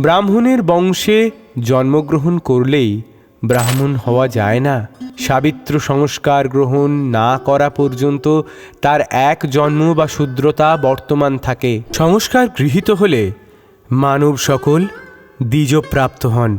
ব্রাহ্মণের বংশে জন্মগ্রহণ করলেই ব্রাহ্মণ হওয়া যায় না। সাবিত্র সংস্কার গ্রহণ না করা পর্যন্ত তার এক জন্ম বা শূদ্রতা বর্তমান থাকে। সংস্কার গৃহীত হলে মানব সকল দ্বিজপ্রাপ্ত হন।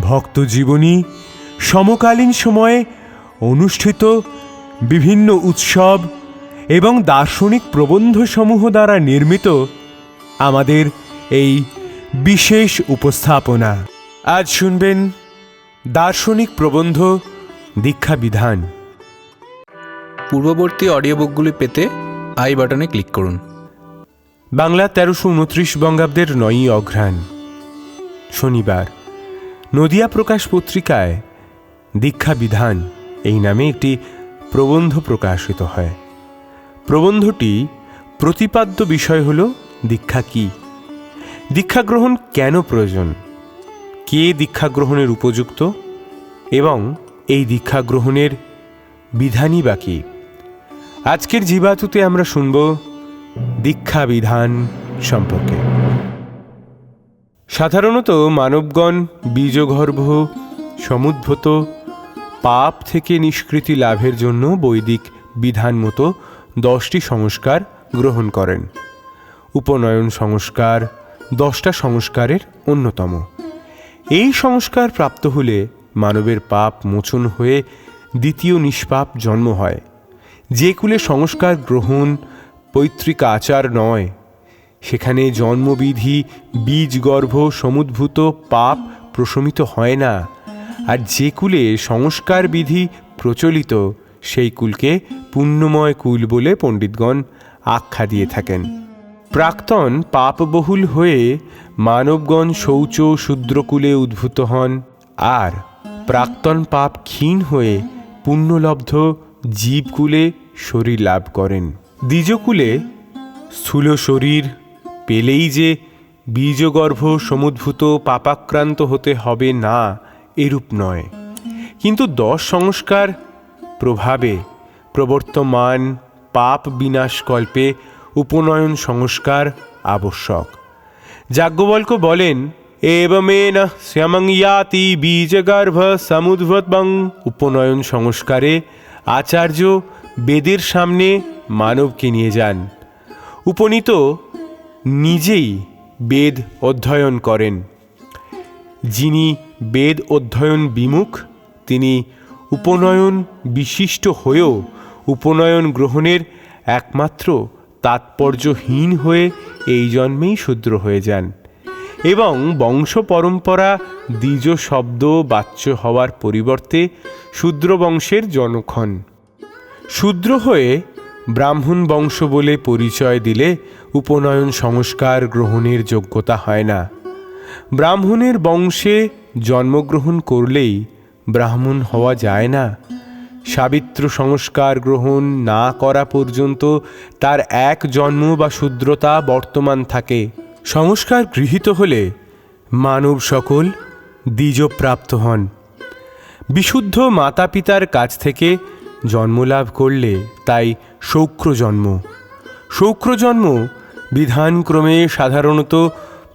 ভক্তজীবনী সমকালীন সময়ে অনুষ্ঠিত বিভিন্ন উৎসব এবং দার্শনিক প্রবন্ধসমূহ দ্বারা নির্মিত আমাদের এই বিশেষ উপস্থাপনা। আজ শুনবেন দার্শনিক প্রবন্ধ দীক্ষা বিধান পূর্ববর্তী অডিও বুকগুলি পেতে আই বাটনে ক্লিক করুন। বাংলা তেরোশো উনত্রিশ বঙ্গাব্দের নয়ই অঘ্রাণ শনিবার। নদিয়া প্রকাশ পত্রিকায় দীক্ষা বিধান এই নামে একটি প্রবন্ধ প্রকাশিত হয়। প্রবন্ধটি প্রতিপাদ্য বিষয় হল দীক্ষা কি? দীক্ষা গ্রহণ কেন প্রয়োজন? কে দীক্ষা গ্রহণের উপযুক্ত? এবং এই দীক্ষা গ্রহণের বিধানই বা কি? আজকের জীবাতুতে আমরা শুনব দীক্ষা বিধান সম্পর্কে। সাধারণত মানবগণ, বীজগর্ভ, সমুদ্ভূত, পাপ থেকে নিষ্কৃতি লাভের জন্য বৈদিক বিধান মতো দশটি সংস্কার গ্রহণ করেন। উপনয়ন সংস্কার দশটা সংস্কারের অন্যতম। এই সংস্কার প্রাপ্ত হলে মানবের পাপ মোচন হয়ে দ্বিতীয় নিষ্পাপ জন্ম হয়। যে কুলে সংস্কার গ্রহণ পৈতৃক আচার নয় সেখানে জন্মবিধি, বীজগর্ভ, সমুদ্ভূত, পাপ প্রশমিত হয় না। আর যে কুলে সংস্কার বিধি প্রচলিত, সেই কুলকে পুণ্যময় কুল বলে পণ্ডিতগণ আখ্যা দিয়ে থাকেন। প্রাক্তন পাপবহুল হয়ে মানবগণ শৌচ শূদ্রকুলে উদ্ভূত হন, আর প্রাক্তন পাপ ক্ষীণ হয়ে পুণ্যলব্ধ জীবকুলে শরীর লাভ করেন। দ্বিজকুলে স্থূল শরীর পেলেই যে বীজগর্ভ সমুদ্ভূত পাপাক্রান্ত হতে হবে না, এরূপ নয়। কিন্তু দশ সংস্কার প্রভাবে প্রবর্তমান পাপ বিনাশকল্পে উপনয়ন সংস্কার আবশ্যক। যাজ্ঞবল্ক বলেন, এবমেন শ্যামং ইয়াতি বীজগর্ভ সমুদ্ভবং। উপনয়ন সংস্কারে আচার্য বেদের সামনে মানবকে নিয়ে যান। উপনীত নিজেই বেদ অধ্যয়ন করেন। যিনি বেদ অধ্যয়ন বিমুখ, তিনি উপনয়ন বিশিষ্ট হয়েও উপনয়ন গ্রহণের একমাত্র তাৎপর্যহীন হয়ে এই জন্মেই শূদ্র হয়ে যান এবং বংশ পরম্পরা, দ্বিজ শব্দ, বাচ্য হওয়ার পরিবর্তে শূদ্র বংশের জনক হন। শূদ্র হয়ে ব্রাহ্মণ বংশ বলে পরিচয় দিলে উপনয়ন সংস্কার গ্রহণের যোগ্যতা হয় না। ব্রাহ্মণের বংশে জন্মগ্রহণ করলেই ব্রাহ্মণ হওয়া যায় না। সাবিত্র সংস্কার গ্রহণ না করা পর্যন্ত তার এক জন্ম বা শূদ্রতা বর্তমান থাকে। সংস্কার গৃহীত হলে মানব সকল দ্বিজপ্রাপ্ত হন। বিশুদ্ধ মাতা পিতার কাছ থেকে জন্মলাভ করলে তাই শৌক্র জন্ম শৌক্র জন্ম বিধানক্রমে সাধারণত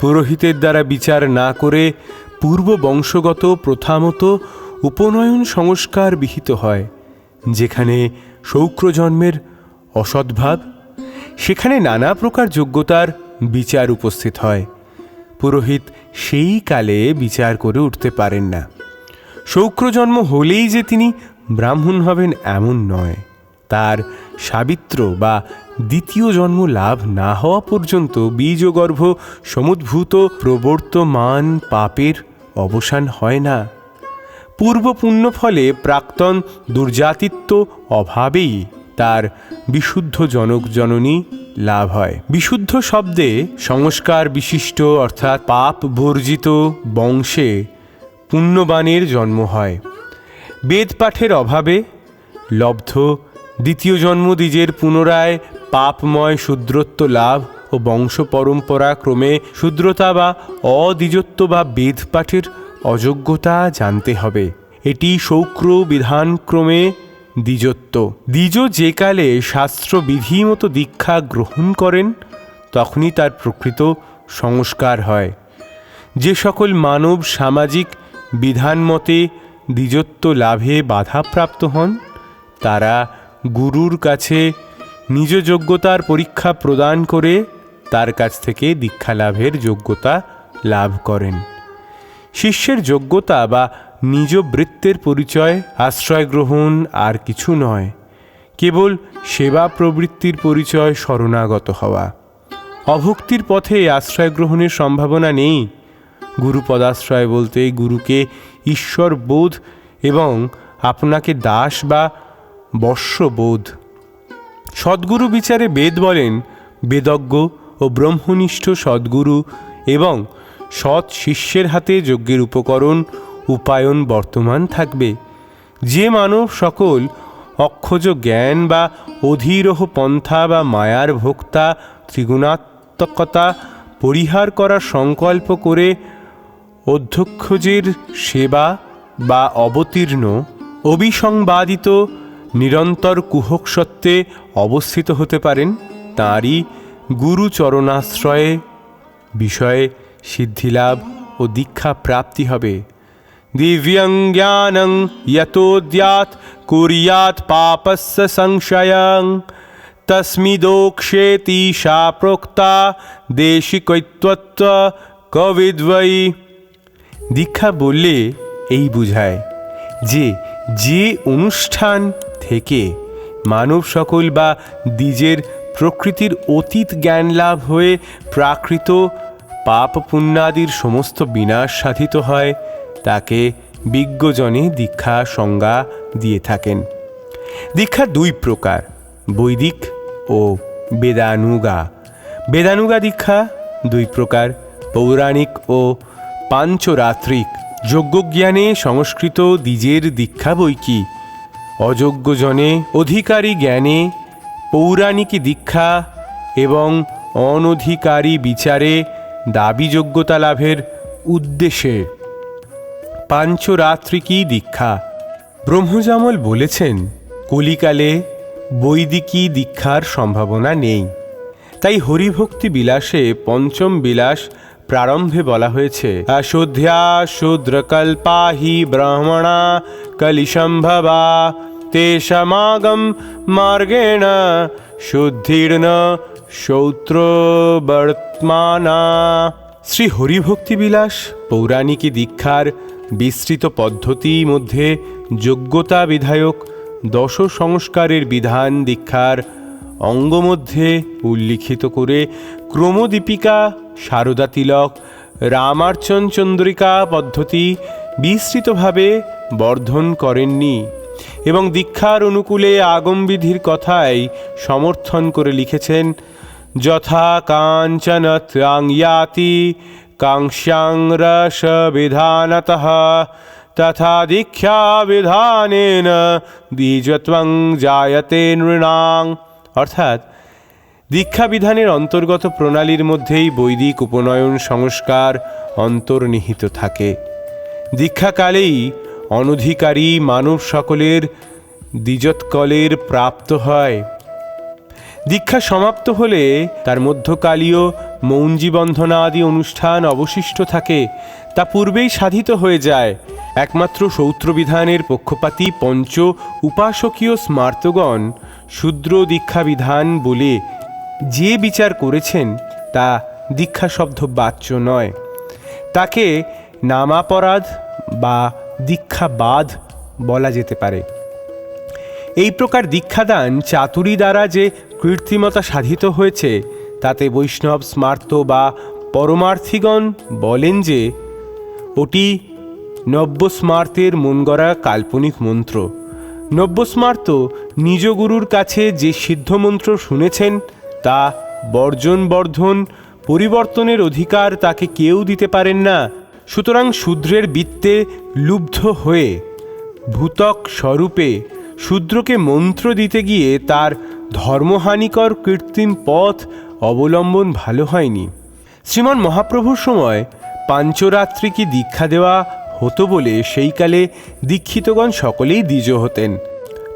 পুরোহিতের দ্বারা বিচার না করে পূর্ব বংশগত প্রথামত উপনয়ন সংস্কার বিহিত হয়, যেখানে শৌক্রজন্মের অসদ্ভাব, সেখানে নানা প্রকার যোগ্যতার বিচার উপস্থিত হয়। পুরোহিত সেই কালে বিচার করে উঠতে পারেন না। শৌক্রজন্ম হলেই যে তিনি ব্রাহ্মণ হবেন এমন নয়। তার সাবিত্র বা দ্বিতীয় জন্ম লাভ না হওয়া পর্যন্ত বীজগর্ভ সমুদ্ভূত প্রবর্তমান পাপের অবসান হয় না। পূর্ব পুণ্য ফলে প্রাক্তন দুর্জাতিত্ব অভাবেই তার বিশুদ্ধ জনক জননী লাভ হয়। বিশুদ্ধ শব্দে সংস্কার বিশিষ্ট অর্থাৎ পাপ বর্জিত বংশে পুণ্যবানের জন্ম হয়। বেদ পাঠের অভাবে লব্ধ দ্বিতীয় জন্ম দ্বিজের পুনরায় পাপময় শূদ্রত্ব লাভ ও বংশ পরম্পরা ক্রমে শূদ্রতা বা অদ্বিজত্ব বা বেদ পাঠের অযোগ্যতা জানতে হবে। এটি শৌক্র বিধানক্রমে দ্বিজত্ব। দ্বিজ যে কালে শাস্ত্র বিধি মতো দীক্ষা গ্রহণ করেন, তখনই তার প্রকৃত সংস্কার হয়। যে সকল মানব সামাজিক বিধান মতে দ্বিজত্ব লাভে বাধাপ্রাপ্ত হন, তারা গুরুর কাছে নিজ যোগ্যতার পরীক্ষা প্রদান করে তার কাছ থেকে দীক্ষা লাভের যোগ্যতা লাভ করেন। শিষ্যের যোগ্যতা বা নিজ বৃত্তের পরিচয়, আশ্রয় গ্রহণ আর কিছু নয়। কেবল সেবা প্রবৃত্তির পরিচয় শরণাগত হওয়া। অভক্তির পথে আশ্রয় গ্রহণের সম্ভাবনা নেই। গুরুপদাশ্রয় বলতে গুরুকে ঈশ্বর বোধ এবং আপনাকে দাস বা বর্ষবোধ। সদ্গুরু বিচারে বেদ বলেন, বেদজ্ঞ ও ব্রহ্মনিষ্ঠ সদ্গুরু এবং সৎ শিষ্যের হাতে যজ্ঞের উপকরণ, উপায়ন বর্তমান থাকবে। যে মানব সকল অক্ষজ জ্ঞান বা অধীরহ পন্থা বা মায়ার ভোক্তা, ত্রিগুণাত্মকতা পরিহার করার সংকল্প করে অধ্যক্ষজের সেবা বা অবতীর্ণ, অবিসংবাদিত নিরন্তর কুহক সত্ত্বে অবস্থিত হতে পারেন তাঁরই গুরুচরণাশ্রয়ে বিষয়ে সিদ্ধিলাভ ও দীক্ষা প্রাপ্তি হবে। দিব্যং জ্ঞানং যতোদ্যাত কুর্যাৎ পাপস্য সংশয়ং। তস্মিদোক্ষেতি সা প্রোক্তা দেশিকৈত্বত্ব কবিদ্বৈ। দীক্ষা বললে এই বুঝায় যে যে অনুষ্ঠান থেকে মানব সকল বা দ্বিজের প্রকৃতির অতীত জ্ঞান লাভ হয়ে প্রাকৃত পাপ পুণ্যাদির সমস্ত বিনাশ সাধিত হয়, তাকে বিজ্ঞজনে দীক্ষা সংজ্ঞা দিয়ে থাকেন। দীক্ষা দুই প্রকার, বৈদিক ও বেদানুগা। বেদানুগা দীক্ষা দুই প্রকার, পৌরাণিক ও পাঞ্চরাত্রিক। যজ্ঞজ্ঞানে সংস্কৃত দ্বিজের দীক্ষা বই কি অযোগ্যজনে অধিকারী জ্ঞানে, পৌরাণিকী দীক্ষা এবং অনধিকারী বিচারে দাবিযোগ্যতা লাভের উদ্দেশ্যে পাঞ্চরাত্রিকী দীক্ষা? ব্রহ্মজামল বলেছেন, কলিকালে বৈদিকী দীক্ষার সম্ভাবনা নেই। তাই হরিভক্তি বিলাসে পঞ্চম বিলাস প্রারম্ভে বলা হয়েছে, অশুদ্ধ্যা শূদ্রকল্পা হি ব্রাহ্মণা কলিসম্ভবা তেষমাগম মার্গেণ শুদ্ধির্ন শৌত্র বর্তমানা শ্রী হরিভক্তি বিলাস, পৌরাণিকী দীক্ষার বিস্তৃত পদ্ধতি মধ্যে যোগ্যতা বিধায়ক দশ সংস্কারের বিধান দীক্ষার অঙ্গ মধ্যে উল্লিখিত করে ক্রমদীপিকা সারদা তিলক, রামার্চন চন্দ্রিকা পদ্ধতি বিস্তৃতভাবে বর্ধন করেননি এবং দীক্ষার অনুকূলে আগমবিধির কথাই সমর্থন করে লিখেছেন, যথা কাঞ্চন ত্রাং ইয়াতি কাংস্যাং রস বিধানত তথা দীক্ষা বিধানেন দ্বিজত্বং জায়তে নৃণাং। অর্থাৎ দীক্ষা বিধানের অন্তর্গত প্রণালীর মধ্যেই বৈদিক উপনয়ন সংস্কার অন্তর্নিহিত থাকে। দীক্ষাকালেই অনধিকারী মানব সকলের দ্বিজৎকলের প্রাপ্ত হয়। দীক্ষা সমাপ্ত হলে তার মধ্যকালীয় মৌঞ্জি বন্ধনা আদি অনুষ্ঠান অবশিষ্ট থাকে। তা পূর্বেই সাধিত হয়ে যায়। একমাত্র সৌত্রবিধানের পক্ষপাতী পঞ্চ উপাসকীয় স্মার্তগণ শূদ্র দীক্ষা বিধান বলে যে বিচার করেছেন, তা দীক্ষা শব্দ বাচ্য নয়। তাকে নামাপরাধ বা দীক্ষাবাদ বলা যেতে পারে। এই প্রকার দীক্ষাদান চাতুরি দ্বারা যে কৃত্রিমতা সাধিত হয়েছে, তাতে বৈষ্ণব স্মার্ত বা পরমার্থীগণ বলেন যে ওটি নব্য স্মার্তের মন গড়া কাল্পনিক মন্ত্র। নব্য স্মার্ত নিজ গুরুর কাছে যে সিদ্ধ মন্ত্র শুনেছেন, তা বর্জন বর্ধন, পরিবর্তনের অধিকার তাকে কেউ দিতে পারেন না। সুতরাং শূদ্রের বৃত্তে লুব্ধ হয়ে, ভূতক স্বরূপে শূদ্রকে মন্ত্র দিতে গিয়ে তার ধর্মহানিকর কৃত্রিম পথ অবলম্বন ভালো হয়নি। শ্রীমান মহাপ্রভুর সময় পাঞ্চরাত্রিকে দীক্ষা দেওয়া হতো বলে সেইকালে দীক্ষিতগণ সকলেই দ্বিজ হতেন।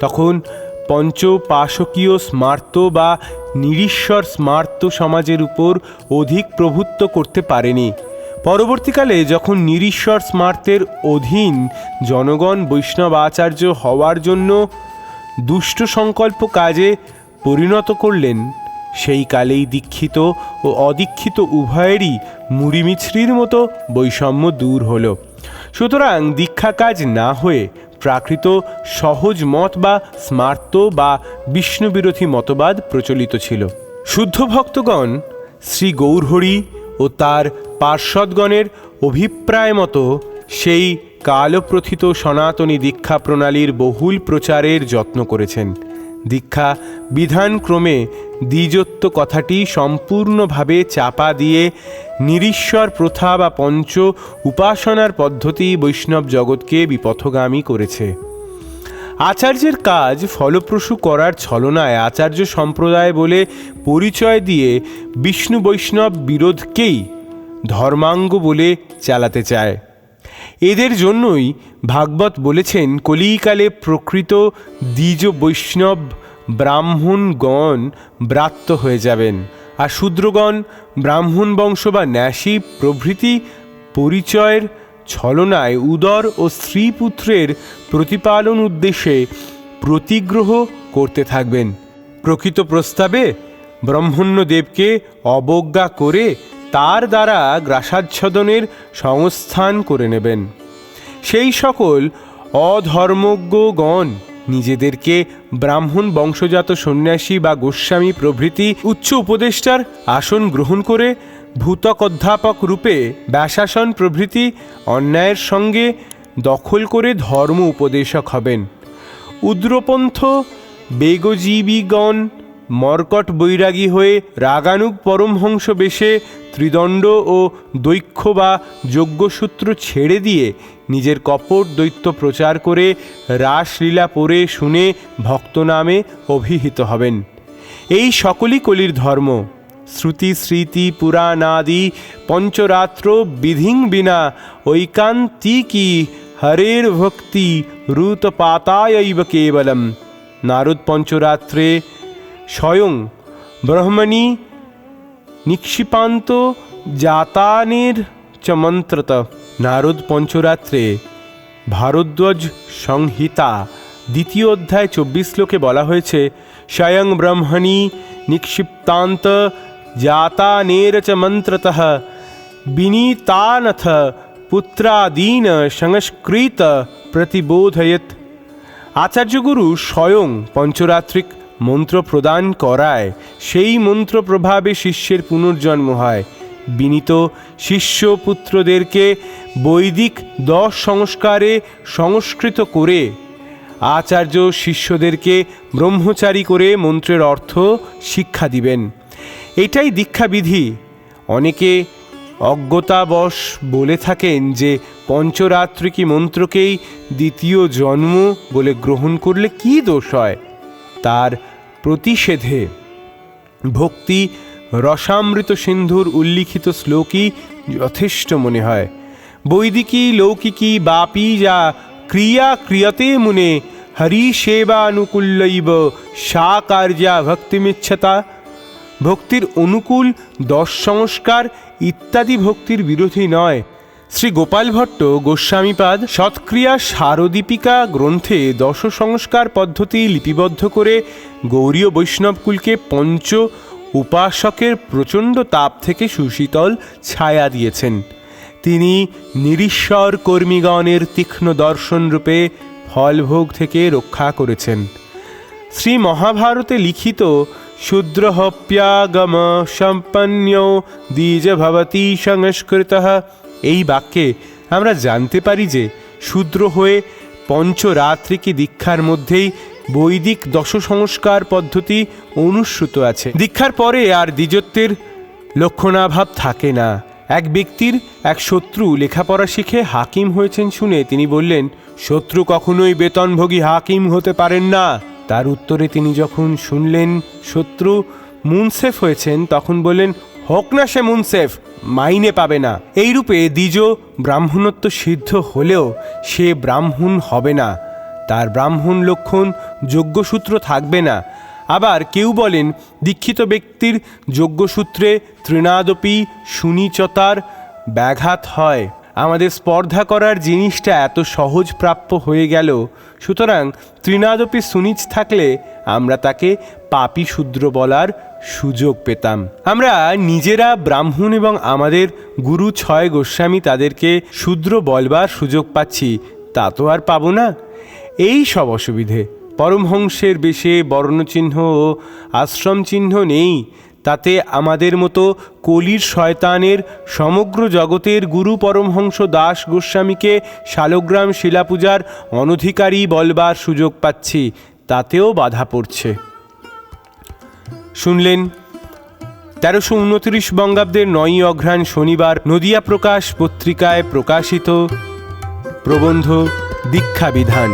তখন পঞ্চপাশকীয় স্মার্ত বা নিরীশ্বর স্মার্ত সমাজের উপর অধিক প্রভুত্ব করতে পারেনি। পরবর্তীকালে যখন নিরীশ্বর স্মার্তের অধীন জনগণ বৈষ্ণব আচার্য হওয়ার জন্য দুষ্ট সংকল্প কাজে পরিণত করলেন, সেই কালেই দীক্ষিত ও অদীক্ষিত উভয়েরই মুড়িমিছরির মতো বৈষম্য দূর হলো। সুতরাং দীক্ষা কাজ না হয়ে প্রাকৃত সহজ মত বা স্মার্ত বা বিষ্ণুবিরোধী মতবাদ প্রচলিত ছিল। শুদ্ধ ভক্তগণ শ্রী গৌরহরি ও তার পার্শ্বদগণের অভিপ্রায় মতো সেই কালপ্রথিত সনাতনী দীক্ষা প্রণালীর বহুল প্রচারের যত্ন করেছেন। দীক্ষা বিধানক্রমে দ্বিজত্ব কথাটি সম্পূর্ণভাবে চাপা দিয়ে নিরীশ্বর প্রথা বা পঞ্চ উপাসনার পদ্ধতি বৈষ্ণব জগৎকে বিপথগামী করেছে। আচার্যের কাজ ফলপ্রসূ করার ছলনায় আচার্য সম্প্রদায় বলে পরিচয় দিয়ে বিষ্ণু বৈষ্ণব বিরোধকেই ধর্মাঙ্গ বলে চালাতে চায়। এদের জন্যই ভাগবত বলেছেন, কলিকালে প্রকৃত দ্বিজ বৈষ্ণব ব্রাহ্মণগণ ব্রাত্য হয়ে যাবেন, আর শূদ্রগণ ব্রাহ্মণ বংশ বা ন্যাসী প্রভৃতি পরিচয়ের ছলনায় উদর ও স্ত্রীপুত্রের প্রতিপালন উদ্দেশ্যে প্রতিগ্রহ করতে থাকবেন। প্রকৃত প্রস্তাবে ব্রহ্মণ্যদেবকে অবজ্ঞা করে তার দ্বারা গ্রাসাচ্ছদনের সংস্থান করে নেবেন। সেই সকল অধর্মজ্ঞগণ নিজেদেরকে ব্রাহ্মণ বংশজাত সন্ন্যাসী বা গোস্বামী প্রভৃতি উচ্চ উপদেষ্টার আসন গ্রহণ করে ভূতক অধ্যাপক রূপে ব্যাসাসন প্রভৃতি অন্যায়ের সঙ্গে দখল করে ধর্ম উপদেশক হবেন। উদ্রপন্থ বেগজীবীগণ মর্কট বৈরাগী হয়ে রাগানুগ পরমহংস বেশে ত্রিদণ্ড ও দৈক্ষ বা যজ্ঞসূত্র ছেড়ে দিয়ে নিজের কপট দৈত্য প্রচার করে রাসলীলা পড়ে শুনে ভক্ত নামে অভিহিত হবেন। এই সকলই কলির ধর্ম। শ্রুতি, স্মৃতি পুরাণাদি পঞ্চরাত্র বিধিং বিনা ঐকান্তিকি হরের ভক্তি রুতপাতায়ৈব কেবলম। নারদ পঞ্চরাত্রে স্বয়ং ব্রহ্মণি নিক্ষিপান্ত জাতানের চ মন্ত্রত। নারদ পঞ্চরাত্রে ভারদ্বাজ সংহিতা, দ্বিতীয় অধ্যায় চব্বিশ শ্লোকে বলা হয়েছে, স্বয়ং ব্রহ্মণি নিক্ষিপ্তান্ত জাতানের চ মন্ত্রতঃ, বিনীতানথ পুত্রাদীন সংস্কৃত প্রতিবোধয়ত। আচার্যগুরু স্বয়ং পঞ্চরাত্রিক মন্ত্র প্রদান করায়, সেই মন্ত্র প্রভাবে শিষ্যের পুনর্জন্ম হয়। বিনীত শিষ্য পুত্রদেরকে বৈদিক দশ সংস্কারে সংস্কৃত করে, আচার্য শিষ্যদেরকে ব্রহ্মচারী করে মন্ত্রের অর্থ শিক্ষা দিবেন। এটাই দীক্ষাবিধি। অনেকে অজ্ঞতাবশ বলে থাকেন যে পঞ্চরাত্রিকী মন্ত্রকেই দ্বিতীয় জন্ম বলে গ্রহণ করলে কি দোষ হয়? তার প্রতিষেধে ভক্তি রসামৃত সিন্ধুর উল্লিখিত শ্লোকই যথেষ্ট মনে হয়। বৈদিকী, লৌকিকী, বাপি যা ক্রিয়া ক্রিয়তে মুনে হরি সেবানুকূল্যৈব সা কার্যা ভক্তিমিচ্ছতা। ভক্তির অনুকূল দশ সংস্কার ইত্যাদি ভক্তির বিরোধী নয়। শ্রী গোপাল ভট্ট গোস্বামীপাদ সৎক্রিয়া সারদীপিকা গ্রন্থে দশ সংস্কার পদ্ধতি লিপিবদ্ধ করে গৌরীয় বৈষ্ণবকুলকে পঞ্চ উপাসকের প্রচণ্ড তাপ থেকে সুশীতল ছায়া দিয়েছেন। তিনি নিরীশ্বর কর্মীগণের তীক্ষ্ণ দর্শন রূপে ফলভোগ থেকে রক্ষা করেছেন। শ্রী মহাভারতে লিখিত শূদ্রহপ্যাগম সম্পন্ন দ্বিজ ভবতি সংস্কৃত এই বাক্যে আমরা জানতে পারি যে শূদ্র হয়ে পঞ্চরাত্রিকে দীক্ষার মধ্যেই বৈদিক দশ সংস্কার পদ্ধতি অনুসূত আছে। দীক্ষার পরে আর দ্বিজত্বের লক্ষণাভাব থাকে না। এক ব্যক্তির এক শত্রু লেখাপড়া শিখে হাকিম হয়েছেন শুনে তিনি বললেন, শত্রু কখনোই বেতনভোগী হাকিম হতে পারেন না। তার উত্তরে তিনি যখন শুনলেন, শত্রু মুনসেফ হয়েছেন, তখন বললেন হোক না সে মুনসেফ, মাইনে পাবে না। এইরূপে দ্বিজ ব্রাহ্মণত্ব সিদ্ধ হলেও সে ব্রাহ্মণ হবে না। তার ব্রাহ্মণ লক্ষণ যোগ্যসূত্র থাকবে না। আবার কেউ বলেন, দীক্ষিত ব্যক্তির যোগ্যসূত্রে তৃণাদপি সুনিচতার ব্যাঘাত হয়। আমাদের স্পর্ধা করার জিনিসটা এত সহজ প্রাপ্য হয়ে গেল। সুতরাং তৃণাদপি সুনিচ থাকলে আমরা তাকে পাপি শূদ্র বলার সুযোগ পেতাম। আমরা নিজেরা ব্রাহ্মণ এবং আমাদের গুরু ছয় গোস্বামী তাদেরকে শূদ্র বলবার সুযোগ পাচ্ছি, তা তো আর পাবো না। এই সব অসুবিধে, পরমহংসের বেশে বর্ণচিহ্ন ও আশ্রম চিহ্ন নেই, তাতে আমাদের মতো কলির শয়তানের সমগ্র জগতের গুরু পরমহংস দাস গোস্বামীকে শালগ্রাম শিলাপূজার অনধিকারী বলবার সুযোগ পাচ্ছি তাতেও বাধা পড়ছে। শুনলেন, তেরোশো উনত্রিশ বঙ্গাব্দের নয়ই অঘ্রাণ শনিবার নদিয়া প্রকাশ পত্রিকায় প্রকাশিত প্রবন্ধ দীক্ষা বিধান